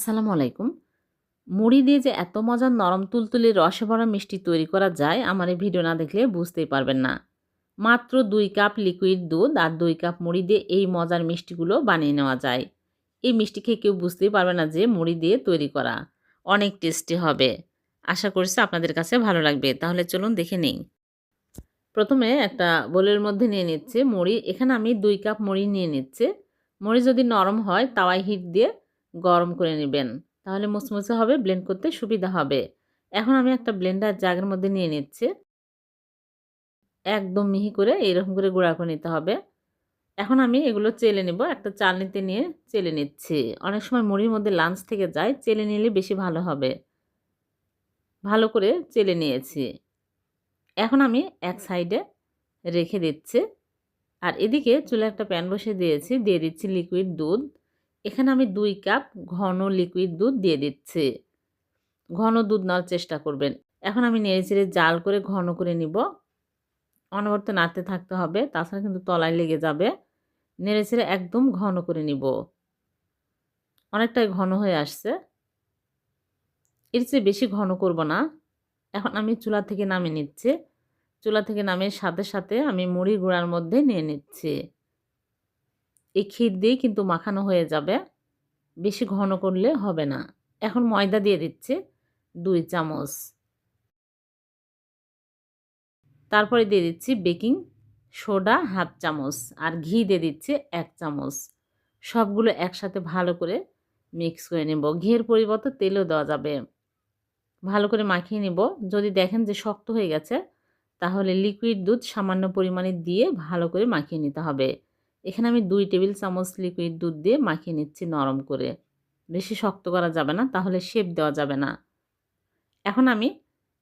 আসসালামু আলাইকুম। মুড়ি দিয়ে যে এত মজার নরম তুলতুলে রসে ভরা মিষ্টি তৈরি করা যায়, আমার এই ভিডিও না দেখলে বুঝতেই পারবেন না। মাত্র দুই কাপ লিকুইড দুধ আর দুই কাপ মুড়ি দিয়ে এই মজার মিষ্টিগুলো বানিয়ে নেওয়া যায়। এই মিষ্টি খেয়ে কেউ বুঝতেই পারবে না যে মুড়ি দিয়ে তৈরি করা অনেক টেস্টি হবে। আশা করছি আপনাদের কাছে ভালো লাগবে, তাহলে চলুন দেখে নিই। প্রথমে একটা বোলের মধ্যে নিয়ে নিচ্ছে মুড়ি। এখানে আমি দুই কাপ মুড়ি নিয়ে নিচ্ছে। মুড়ি যদি নরম হয় তাওয়াই হিট দিয়ে গরম করে নেবেন। তাহলে মুচমুচে হবে ব্লেন্ড করতে সুবিধা হবে। এখন আমি একটা ব্লেন্ডার জাগের মধ্যে নিয়ে নিচ্ছি। একদম মিহি করে এইরকম করে গুঁড়া করে নিতে হবে। এখন আমি এগুলো চেলে নেব, একটা চালনিতে নিয়ে চেলে নিচ্ছি। অনেক সময় মুড়ির মধ্যে লাঞ্চ থেকে যায়, চেলে নিলে বেশি ভালো হবে। ভালো করে চেলে নিয়েছি। এখন আমি এক সাইডে রেখে দিচ্ছি। আর এদিকে চুলে একটা প্যান বসে দিয়েছি, দিয়ে দিচ্ছি লিকুইড দুধ। এখানে আমি দুই কাপ ঘন লিকুইড দুধ দিয়ে দিচ্ছি। ঘন দুধ নেওয়ার চেষ্টা করবেন। এখন আমি নেড়ে চেড়ে জাল করে ঘন করে নিব। অনবরত নাড়তে থাকতে হবে, তাছাড়া কিন্তু তলায় লেগে যাবে। নেড়ে চেড়ে একদম ঘন করে নিব। অনেকটাই ঘন হয়ে আসছে। এর চেয়ে বেশি ঘন করব না। এখন আমি চুলা থেকে নামিয়ে নিচ্ছি। চুলা থেকে নামিয়ে সাথে সাথে আমি মুড়ি গুঁড়ার মধ্যে নিয়ে নিচ্ছি। এই ক্ষীর দিয়েই কিন্তু মাখানো হয়ে যাবে। বেশি ঘন করলে হবে না। এখন ময়দা দিয়ে দিচ্ছি দুই চামচ। তারপরে দিয়ে দিচ্ছি বেকিং সোডা হাফ চামচ আর ঘি দিয়ে দিচ্ছি এক চামচ। সবগুলো একসাথে ভালো করে মিক্স করে নেব। ঘিয়ের পরিবর্তে তেলও দেওয়া যাবে। ভালো করে মাখিয়ে নেব। যদি দেখেন যে শক্ত হয়ে গেছে, তাহলে লিকুইড দুধ সামান্য পরিমাণে দিয়ে ভালো করে মাখিয়ে নিতে হবে। এখানে আমি দুই টেবিল চামচ লিকুইড দুধ দিয়ে মাখিয়ে নিচ্ছি নরম করে। বেশি শক্ত করা যাবে না, তাহলে শেপ দেওয়া যাবে না। এখন আমি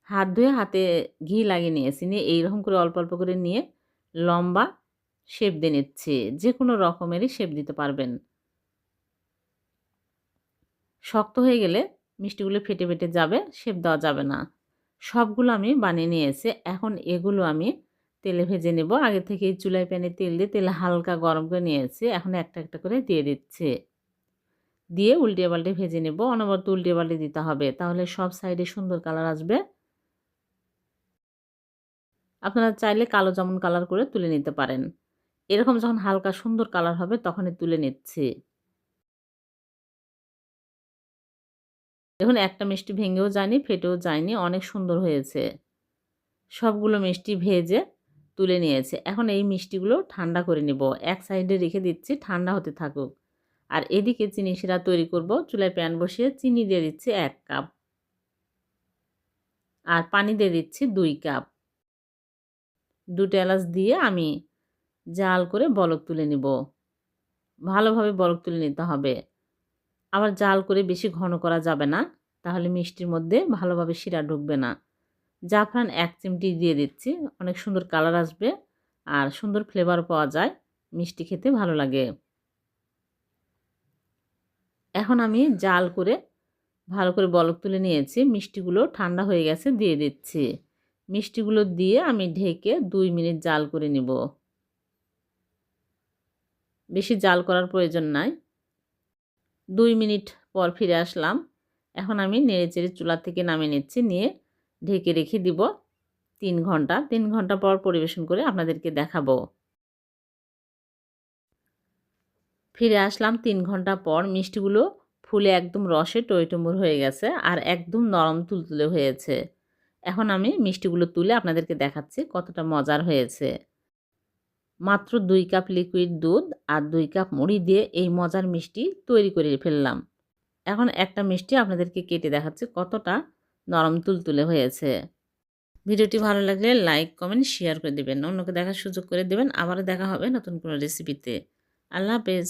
হাত ধুয়ে হাতে ঘি লাগিয়ে নিয়েছি, নিয়ে এইরকম করে অল্প অল্প করে নিয়ে লম্বা শেপ দিয়ে নিচ্ছি যে কোনো রকমেরই শেপ দিতে পারবেন। শক্ত হয়ে গেলে মিষ্টিগুলো ফেটে ফেটে যাবে শেপ দেওয়া যাবে না। সবগুলো আমি বানিয়ে নিয়েছি, এখন এগুলো আমি তেলে ভেজে নেব। আগে থেকে চুলায় প্যানে তেল দিয়ে তেল হালকা গরম করে নিয়েছি। এখন একটা একটা করে দিয়ে দিচ্ছে। দিয়ে উল্টিয়ে পাল্টে ভেজে নেব। অনবরত উল্টিয়ে পাল্টে দিতে হবে। তাহলে সব সাইডে সুন্দর কালার আসবে। আপনারা চাইলে কালো যেমন কালার করে তুলে নিতে পারেন। এরকম যখন হালকা সুন্দর কালার হবে তখনই তুলে নিচ্ছি। দেখুন, একটা মিষ্টি ভেঙেও যায়নি, ফেটেও যায়নি, অনেক সুন্দর হয়েছে। সবগুলো মিষ্টি ভেজে তুলে নিয়েছে। এখন এই মিষ্টিগুলো ঠান্ডা করে নেব। এক সাইডে রেখে দিচ্ছি, ঠান্ডা হতে থাকুক। আর এদিকে চিনি শিরা তৈরি করব। চুলায় প্যান বসিয়ে চিনি দিয়ে দিচ্ছি এক কাপ। আর পানি দিয়ে দিচ্ছি দুই কাপ। দুটো এলাচ দিয়ে আমি জাল করে বলক তুলে নিব। ভালোভাবে বলক তুলে নিতে হবে। আবার জাল করে বেশি ঘন করা যাবে না। তাহলে মিষ্টির মধ্যে ভালোভাবে শিরা ঢুকবে না। জাফরান এক চিমটি দিয়ে দিচ্ছি। অনেক সুন্দর কালার আসবে আর সুন্দর ফ্লেভার পাওয়া যায়। মিষ্টি খেতে ভালো লাগে। এখন আমি জাল করে ভালো করে বলক তুলে নিয়েছি। মিষ্টিগুলো ঠান্ডা হয়ে গেছে দিয়ে দিচ্ছি। মিষ্টিগুলো দিয়ে আমি ঢেকে দুই মিনিট জাল করে নিব। বেশি জাল করার প্রয়োজন নাই। দুই মিনিট পর ফিরে আসলাম। এখন আমি নেড়ে চেড়ে চুলা থেকে নামিয়ে নিচ্ছি। নিয়ে ঢেকে রেখে দিব তিন ঘণ্টা। তিন ঘণ্টা পর পরিবেশন করে আপনাদেরকে দেখাবো। ফিরে আসলাম তিন ঘণ্টা পর মিষ্টিগুলো ফুলে একদম রসে টইটুম্বুর হয়ে গেছে আর একদম নরম তুলতুলে হয়েছে। এখন আমি মিষ্টিগুলো তুলে আপনাদেরকে দেখাচ্ছি কতটা মজার হয়েছে। মাত্র দুই কাপ লিকুইড দুধ আর দুই কাপ মুড়ি দিয়ে এই মজার মিষ্টি তৈরি করে ফেললাম। এখন একটা মিষ্টি আপনাদেরকে কেটে দেখাচ্ছি কতটা নরম তুলতুলে হয়েছে। ভিডিওটি ভালো লাগলে লাইক, কমেন্ট, শেয়ার করে দেবেন। অন্যকে দেখার সুযোগ করে দেবেন। আবারও দেখা হবে নতুন কোনো রেসিপিতে। আল্লাহ হাফেজ।